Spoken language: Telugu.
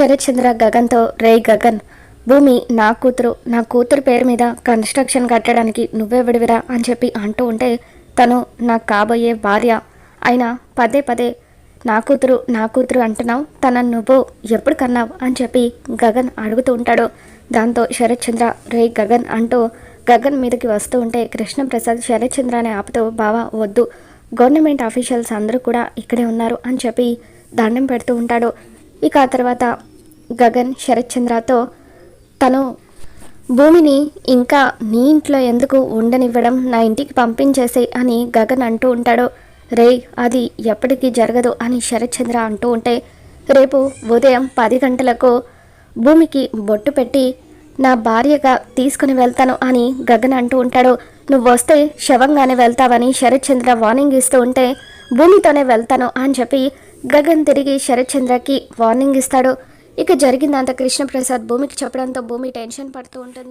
శరత్ చంద్ర గగన్తో రే గగన్ భూమి నా కూతురు నా కూతురు పేరు మీద కన్స్ట్రక్షన్ కట్టడానికి నువ్వే విడివిరా అని చెప్పి అంటూ ఉంటే తను నాకు కాబోయే భార్య. అయినా పదే పదే నా కూతురు నా కూతురు అంటున్నావు తన నువ్వు ఎప్పుడు కన్నావు అని చెప్పి గగన్ అడుగుతూ ఉంటాడు. దాంతో శరత్చంద్ర రే గగన్ అంటూ గగన్ మీదకి వస్తూ ఉంటే కృష్ణప్రసాద్ శరత్ అనే ఆపుతూ బావా వద్దు. గవర్నమెంట్ ఆఫీషియల్స్ అందరూ కూడా ఇక్కడే ఉన్నారు అని చెప్పి దండం పెడుతూ ఉంటాడు. ఇక ఆ తర్వాత గగన్ శరత్చంద్రతో తను భూమిని ఇంకా నీ ఇంట్లో ఎందుకు ఉండనివ్వడం నా ఇంటికి పంపించేసే అని గగన్ అంటూ ఉంటాడు. రే అది ఎప్పటికీ జరగదు అని శరత్చంద్ర అంటూ ఉంటే రేపు ఉదయం పది గంటలకు భూమికి బొట్టు పెట్టి నా భార్యగా తీసుకుని వెళ్తాను అని గగన్ అంటూ ఉంటాడు. నువ్వు వస్తే శవంగానే వెళ్తావని శరత్చంద్ర వార్నింగ్ ఇస్తూ ఉంటే భూమితోనే వెళ్తాను అని చెప్పి గగన్ తిరిగి శరత్చంద్రకి వార్నింగ్ ఇస్తాడు. ఇక జరిగిందంతా కృష్ణప్రసాద్ భూమికి చెప్పడంతో భూమి టెన్షన్ పడుతూ ఉంటుంది.